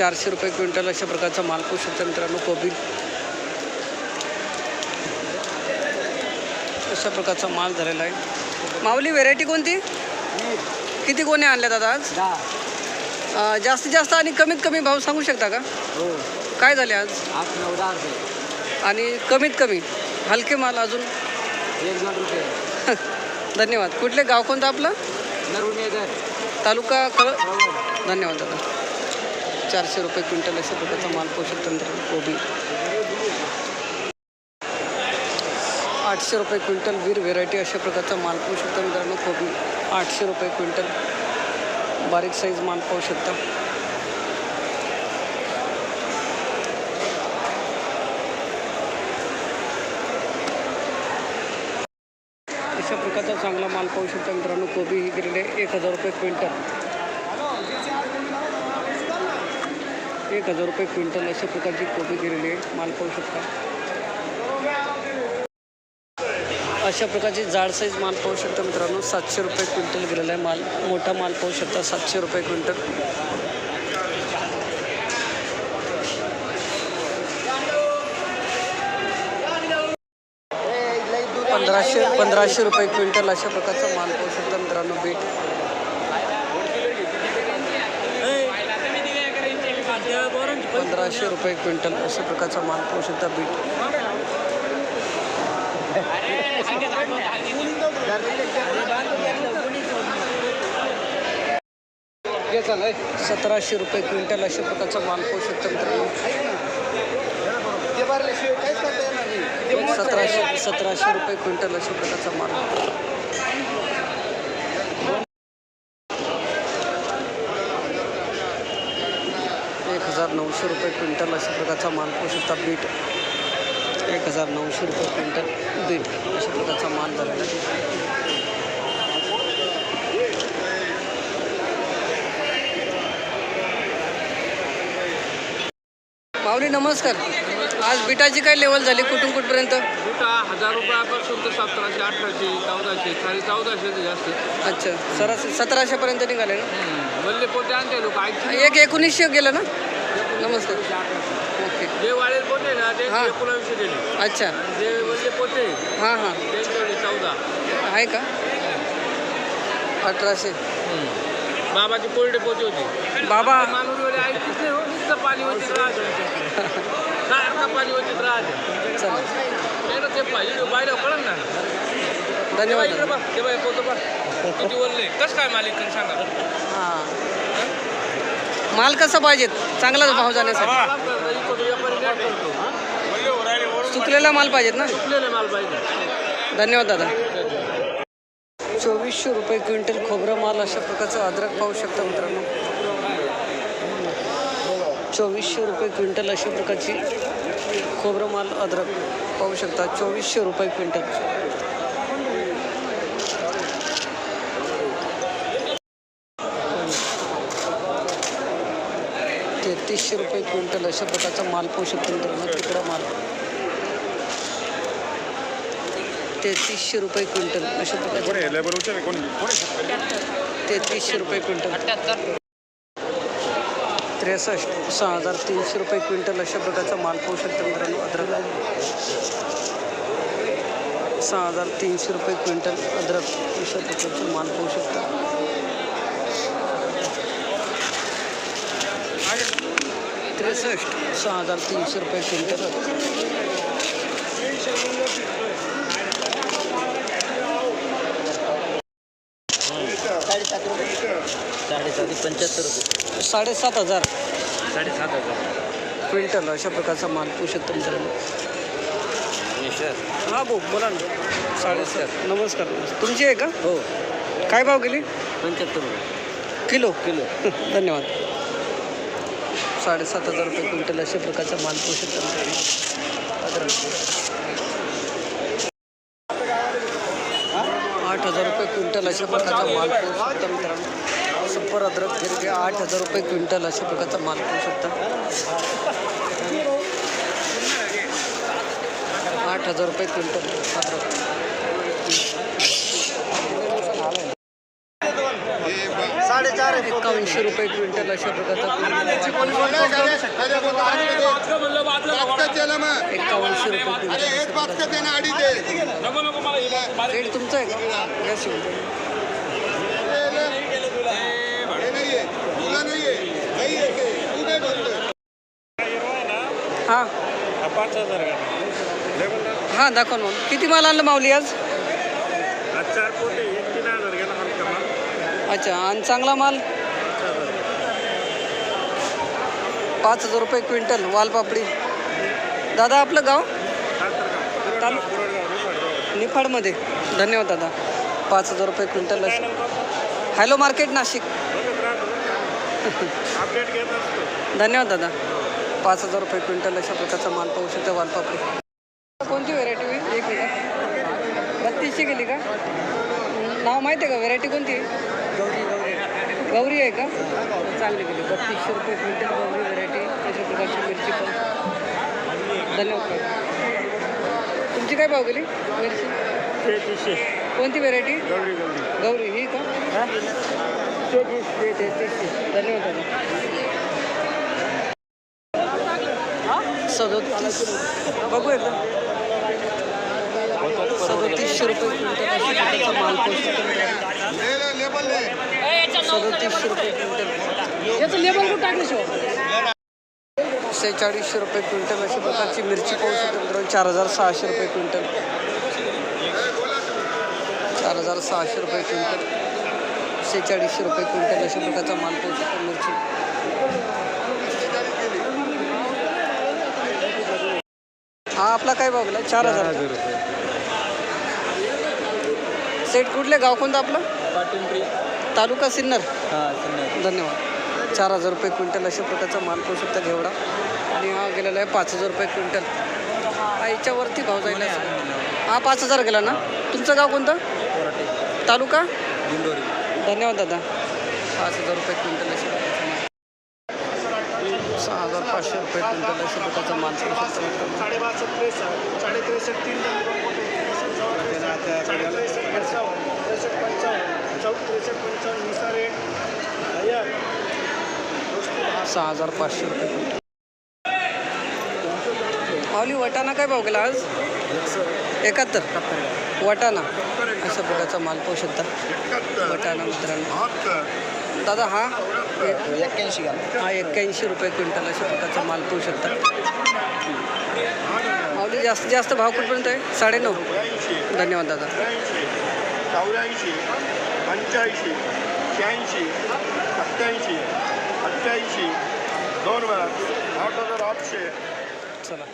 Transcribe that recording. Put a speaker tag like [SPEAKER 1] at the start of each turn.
[SPEAKER 1] चारशे रुपये क्विंटल अशा प्रकारचा माल पाहू शकता मित्रांनो कोबी. अशा प्रकारचा माल झालेला आहे. माऊली व्हेरायटी कोणती? किती कोणी आणल्या दादा आज? जास्तीत जास्त आणि कमीत कमी भाव सांगू शकता का?
[SPEAKER 2] हो.
[SPEAKER 1] काय झाले आज? आणि कमीत कमी हलके माल अजून? धन्यवाद. कुठले गाव कोणतं आपलं? तालुका खळ धन्यवाद दादा. चारशे रुपये क्विंटल अशा प्रकारचा माल पोषक तंत्र कोबी. आठशे रुपये क्विंटल वीर व्हेरायटी अशा प्रकारचा माल पाहू शकता मित्रांनो कोबी. आठशे रुपये क्विंटल. बारीक साईज माल पाहू शकता. अशा प्रकारचा चांगला माल पाहू शकता मित्रांनो कोबी ही गेलेले एक हजार रुपये क्विंटल. एक हजार रुपये क्विंटल अशा प्रकारची कोबी गेलेली आहे. माल पाहू शकता. अशा प्रकारची जाड साईज माल पाहू शकता मित्रांनो. सातशे रुपये क्विंटल गेलेला आहे माल. मोठा माल पाहू शकता. सातशे रुपये क्विंटल. पंधराशे पंधराशे रुपये क्विंटल अशा प्रकारचा माल पाहू शकता मित्रांनो. बीट. पंधराशे रुपये क्विंटल अशा प्रकारचा माल पाहू शकता बीट. सतराशे रुपये क्विंटल अशा प्रकारचा माल पाहू शकता सतराशे सतराशे रुपये क्विंटल अशा प्रकारचा माल. हजार नऊशे रुपये क्विंटल अशा प्रकारचा माल पाहू शकता बीट एक हजार नऊशे रुपये क्विंटल बीट अशा प्रकारचा माल झालेला आहे. माऊली नमस्कार. आज बिटाची काय लेवल झाली? कुठून कुठपर्यंत?
[SPEAKER 3] बुटा हजार रुपयापासून तर सतराशे अठराशे चौदाशे साडे चौदाशे ते जास्त.
[SPEAKER 1] अच्छा सरासरी सतराशेपर्यंत निघाले ना?
[SPEAKER 3] वल्ले पोटे आणते लोक
[SPEAKER 1] एक एकोणीसशे गेलं ना? नमस्कार. ओके.
[SPEAKER 3] जे वाळेल पोटे ना ते
[SPEAKER 1] हा.
[SPEAKER 3] एकोणावीसशे दिले
[SPEAKER 1] अच्छा.
[SPEAKER 3] जे वल्ले पोटे
[SPEAKER 1] हां हां.
[SPEAKER 3] ते तेवढे चौदा.
[SPEAKER 1] आहे का? अठराशे.
[SPEAKER 3] बाबाची कोरडे पोते होते.
[SPEAKER 1] बाबा.
[SPEAKER 3] वेळे ऐकतीच नाही हो नुसतं पाणी होते राहत. सारखं पाणी होते राहत.
[SPEAKER 1] चला.
[SPEAKER 3] नाही ना ते पाहिजे बाहेर कळलं ना. ते
[SPEAKER 1] धन्यवाद.
[SPEAKER 3] बाई इकडे बघ ते बाई पोतं बघ. किती वरले कसं काय मालिक सांगा.
[SPEAKER 1] हां. माल कसा पाहिजे चांगलाच भाव जाण्यासाठी.
[SPEAKER 3] चुकलेला
[SPEAKER 1] सुकलेला माल पाहिजेत ना? धन्यवाद दादा. चोवीसशे रुपये क्विंटल खोबरं माल अशा प्रकारचं अद्रक पाहू शकता मित्रांनो. चोवीसशे रुपये क्विंटल अशा प्रकारची खोबरं माल अद्रक पाहू शकता. चोवीसशे रुपये क्विंटल. तेहतीसशे रुपये क्विंटल अशा प्रकारचा माल पाहू शकतो मित्रांनो तिकडा माल. तेहतीसशे रुपये क्विंटल अशा प्रकारचे. तेहतीसशे रुपये क्विंटल. त्रेसष्ट सहा हजार तीनशे रुपये क्विंटल अशा प्रकारचा माल पाहू शकता मित्रांनो अद्रक सहा हजार तीनशे रुपये क्विंटल अद्रक अशा प्रकारचा माल पाहू शकता त्रेसष्ट. सहा हजार तीनशे रुपये क्विंटल.
[SPEAKER 2] साडेसात पंच्याहत्तर रुपये.
[SPEAKER 1] साडेसात हजार.
[SPEAKER 2] साडेसात हजार.
[SPEAKER 1] क्विंटल अशा प्रकारचा माल शकतो मित्रांनो हां भाऊ बोला ना. साडेसात. नमस्कार. तुमची आहे का?
[SPEAKER 2] हो.
[SPEAKER 1] काय भाव गेली
[SPEAKER 2] पंच्याहत्तर रुपये.
[SPEAKER 1] किलो. किलो. धन्यवाद. साडेसात हजार रुपये क्विंटल अशा प्रकारचा माल पाहू शकता आठ हजार रुपये क्विंटल अशा प्रकारचा माल पाहू शकता मित्रांनो सुपर अद्रक फिरके आठ हजार रुपये क्विंटल अशा प्रकारचा माल पाहू शकता आठ हजार रुपये क्विंटल अद्रक. एकावन्नशे रुपये क्विंटल अशा प्रकारचा एकावन्नशे रुपये क्विंटल. रेट तुमचा आहे का? या शिवून. हां.
[SPEAKER 3] पाच हजार
[SPEAKER 1] हां दाखव ना. मग किती माल आणलं माऊली आज?
[SPEAKER 3] चार पोटे एक तीन हजार गेला हलका माल
[SPEAKER 1] अच्छा आणि चांगला माल? पाच हजार रुपये क्विंटल वालपापडी. दादा आपलं गाव? तालु निफाडमध्ये. धन्यवाद दादा. पाच हजार रुपये क्विंटल हॅलो मार्केट नाशिक. धन्यवाद दादा. पाच हजार रुपये क्विंटल अशा प्रकारचा माल पाहू शकतो वालपापडी. कोणती व्हेरायटी होईल एक मिनिट. बत्तीसशे गेली का? नाव माहिती आहे का? व्हेरायटी कोणती? आहे गौरी गौरी आहे का? चांगली गेली. बत्तीसशे रुपये क्विंटल गौरी. प्रकारची मिरची पण. धन्यवाद. तुमची काय भाव गेली? मिरची? कोणती व्हेरायटी
[SPEAKER 3] गौरी गौरी.
[SPEAKER 1] गौरी ही का? धन्यवाद दादा. सदोतीस. बघू एकदा. सदोतीसशे रुपये क्विंटल माल पोहोचतो सदोतीसशे रुपये क्विंटल याचं लेबल कुठं टाकलं सेहेचाळीसशे रुपये क्विंटल अशा प्रकारची मिरची पाहू शकतो मित्रांनो. चार हजार सहाशे रुपये क्विंटल. चार हजार सहाशे रुपये क्विंटल. सेहेचाळीसशे रुपये क्विंटल अशा प्रकारचा माल पाहू शकतो मिरची. हा आपला काय गेला? चार हजार सेट कुठले? गाव कोणतं आपलं? तालुका सिन्नर. धन्यवाद. चार हजार रुपये क्विंटल अशा प्रकारचा माल पाहू शकता घेवडा. आणि हा गेलेला आहे पाच हजार रुपये क्विंटल. हा याच्यावरती भाव जाईल हा पाच हजार गेला ना? तुमचं गाव कोणतं? तालुका? धन्यवाद दादा. पाच हजार रुपये क्विंटल अशा सहा हजार पाचशे रुपये क्विंटल अशा प्रकारचा माल
[SPEAKER 3] साडेपाच
[SPEAKER 1] सहा हजार पाचशे रुपये माऊली वटाणा काय भाव गेला आज? एकाहत्तर. वटाणा. अशा प्रकारचा माल पाहू शकता वटाणा मित्रांनो. दादा हा?
[SPEAKER 4] एक्क्याऐंशी
[SPEAKER 1] हा एक्क्याऐंशी रुपये क्विंटल अशा प्रकारचा माल पाहू शकता माऊली जास्तीत जास्त भाव कुठपर्यंत आहे? साडेनऊ. धन्यवाद दादा.
[SPEAKER 3] चौऱ्याऐंशी पंच्याऐंशी शहाऐंशी सत्याऐंशी अठ्ठ्याऐंशी दोन वेळा आठ हजार आठशे
[SPEAKER 1] चला